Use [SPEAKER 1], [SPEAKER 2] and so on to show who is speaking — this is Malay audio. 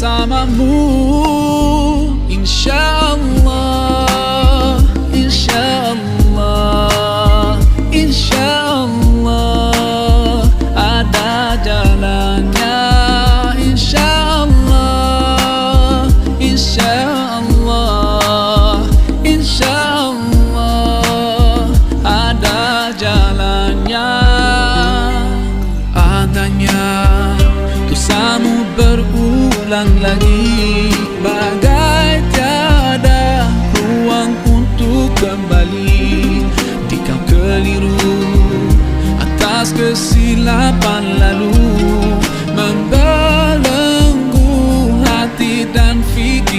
[SPEAKER 1] kasama mo ulang lagi Bagai tiada ruang untuk kembali. Di kau keliru atas kesilapan lalu Membelenggu hati dan fikir